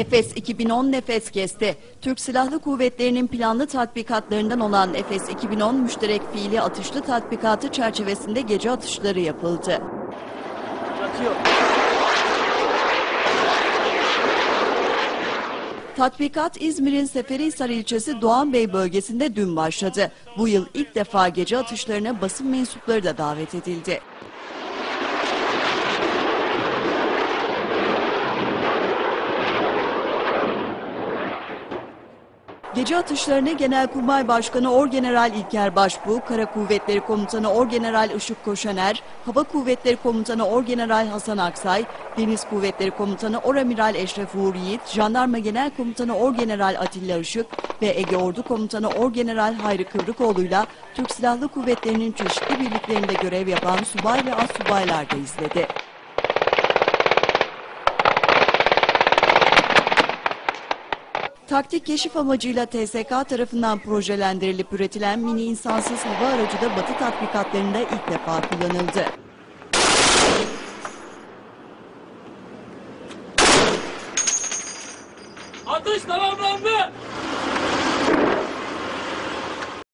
Efes 2010 nefes kesti. Türk Silahlı Kuvvetleri'nin planlı tatbikatlarından olan Efes 2010 müşterek fiili atışlı tatbikatı çerçevesinde gece atışları yapıldı. Yatıyor. Tatbikat İzmir'in Seferihisar ilçesi Doğanbey bölgesinde dün başladı. Bu yıl ilk defa gece atışlarına basın mensupları da davet edildi. Gece atışlarını Genelkurmay Başkanı Orgeneral İlker Başbuğ, Kara Kuvvetleri Komutanı Orgeneral Işık Koşaner, Hava Kuvvetleri Komutanı Orgeneral Hasan Aksay, Deniz Kuvvetleri Komutanı Oramiral Eşref Uğur Yiğit, Jandarma Genel Komutanı Orgeneral Atilla Işık ve Ege Ordu Komutanı Orgeneral Hayri Kıvrıkoğlu'yla Türk Silahlı Kuvvetleri'nin çeşitli birliklerinde görev yapan subay ve astsubaylar da izledi. Taktik keşif amacıyla TSK tarafından projelendirilip üretilen mini insansız hava aracı da batı tatbikatlarında ilk defa kullanıldı. Atış tamamlandı.